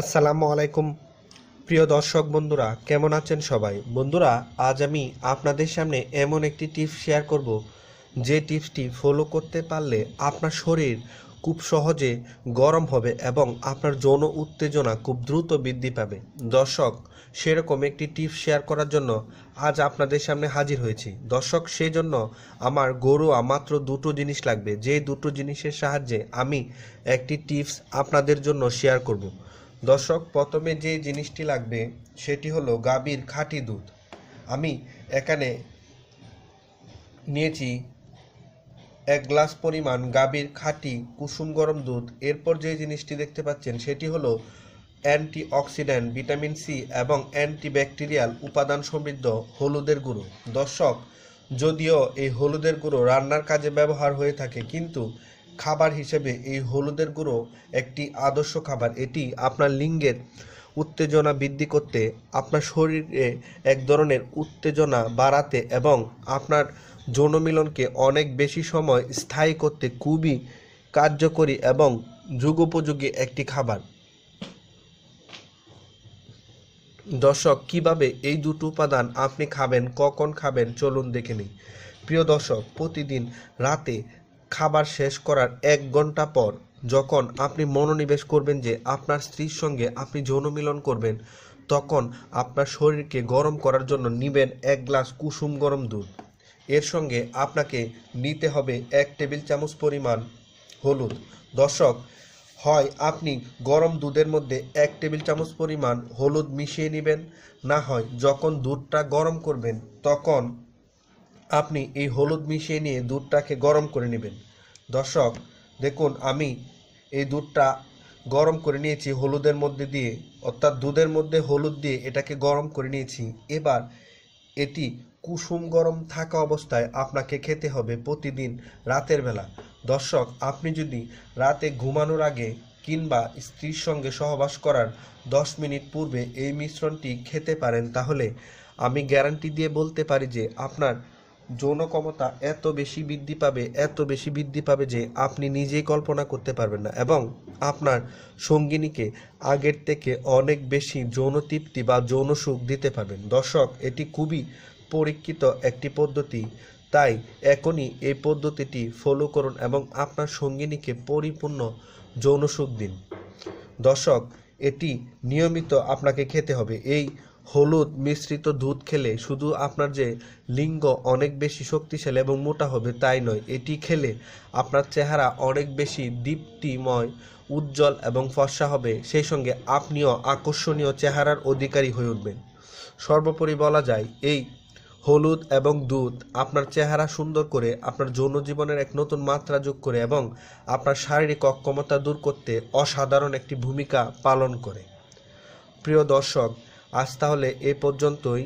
আসসালামু আলাইকুম। প্রিয় দর্শক বন্ধুরা, কেমন আছেন সবাই? বন্ধুরা, আজ আমি আপনাদের সামনে এমন একটি টিপস শেয়ার করব। যে টিপসটি ফলো করতে পারলে আপনার শরীর খুব সহজে গরম হবে এবং আপনার যৌন উত্তেজনা খুব দ্রুত বৃদ্ধি পাবে। দর্শক, সেরকম একটি টিপস শেয়ার করার জন্য আজ আপনাদের সামনে হাজির হয়েছি। দর্শক সেই জন্য আমার গরুয়া মাত্র দুটো জিনিস লাগবে। যে দুটো জিনিসের সাহায্যে আমি একটি টিপস আপনাদের জন্য শেয়ার করব। দর্শক, প্রথমে যে জিনিসটি লাগবে সেটি হলো গাভীর খাঁটি দুধ। আমি এখানে নিয়েছি এক গ্লাস পরিমাণ গাভীর খাঁটি কুসুম গরম দুধ। এরপর যে জিনিসটি দেখতে পাচ্ছেন সেটি হলো অ্যান্টি অক্সিডেন্ট ভিটামিন সি এবং অ্যান্টিব্যাকটেরিয়াল উপাদান সমৃদ্ধ হলুদের গুঁড়ো। দর্শক, যদিও এই হলুদের গুঁড়ো রান্নার কাজে ব্যবহার হয়ে থাকে, কিন্তু খাবার হিসেবে এই হলুদের গুঁড়ো একটি আদর্শ খাবার। এটি আপনার লিঙ্গের উত্তেজনা বৃদ্ধি করতে, আপনার শরীরে এক ধরনের উত্তেজনা বাড়াতে এবং আপনার যৌন মিলনকে অনেক বেশি সময় স্থায়ী করতে খুবই কার্যকরী এবং যুগোপযোগী একটি খাবার। দর্শক, কীভাবে এই দুটো উপাদান আপনি খাবেন, কখন খাবেন, চলুন দেখে নিই। প্রিয় দর্শক, প্রতিদিন রাতে খাবার শেষ করার এক ঘণ্টা পর যখন আপনি মনোনিবেশ করবেন যে আপনার স্ত্রীর সঙ্গে আপনি যৌন মিলন করবেন, তখন আপনার শরীরকে গরম করার জন্য নিবেন এক গ্লাস কুসুম গরম দুধ। এর সঙ্গে আপনাকে নিতে হবে এক টেবিল চামচ পরিমাণ হলুদ। দর্শক, হয় আপনি গরম দুধের মধ্যে এক টেবিল চামচ পরিমাণ হলুদ মিশিয়ে নেবেন, না হয় যখন দুধটা গরম করবেন, তখন আপনি এই হলুদ মিশিয়ে নিয়ে দুধটাকে গরম করে নেবেন। দর্শক, দেখুন, আমি এই দুধটা গরম করে নিয়েছি হলুদের মধ্যে দিয়ে, অর্থাৎ দুধের মধ্যে হলুদ দিয়ে এটাকে গরম করে নিয়েছি। এবার এটি কুসুম গরম থাকা অবস্থায় আপনাকে খেতে হবে প্রতিদিন রাতের বেলা। দর্শক, আপনি যদি রাতে ঘুমানোর আগে কিংবা স্ত্রীর সঙ্গে সহবাস করার দশ মিনিট পূর্বে এই মিশ্রণটি খেতে পারেন, তাহলে আমি গ্যারান্টি দিয়ে বলতে পারি যে আপনার যৌন ক্ষমতা এত বেশি বৃদ্ধি পাবে, এত বেশি বৃদ্ধি পাবে যে আপনি নিজেই কল্পনা করতে পারবেন না। এবং আপনার সঙ্গিনীকে আগের থেকে অনেক বেশি যৌন তৃপ্তি বা যৌন সুখ দিতে পারবেন। দর্শক, এটি খুবই পরীক্ষিত একটি পদ্ধতি। তাই এখনই এই পদ্ধতিটি ফলো করুন এবং আপনার সঙ্গিনীকে পরিপূর্ণ যৌন সুখ দিন। দর্শক, এটি নিয়মিত আপনাকে খেতে হবে। এই হলুদ মিশ্রিত দুধ খেলে শুধু আপনার যে লিঙ্গ অনেক বেশি শক্তিশালী এবং মোটা হবে তাই নয়, এটি খেলে আপনার চেহারা অনেক বেশি দীপ্তিময়, উজ্জ্বল এবং ফর্সা হবে। সেই সঙ্গে আপনিও আকর্ষণীয় চেহারার অধিকারী হয়ে উঠবেন। সর্বোপরি বলা যায়, এই হলুদ এবং দুধ আপনার চেহারা সুন্দর করে, আপনার যৌন জীবনের এক নতুন মাত্রা যোগ করে এবং আপনার শারীরিক অক্ষমতা দূর করতে অসাধারণ একটি ভূমিকা পালন করে। প্রিয় দর্শক আজ তাহলে এ পর্যন্তই।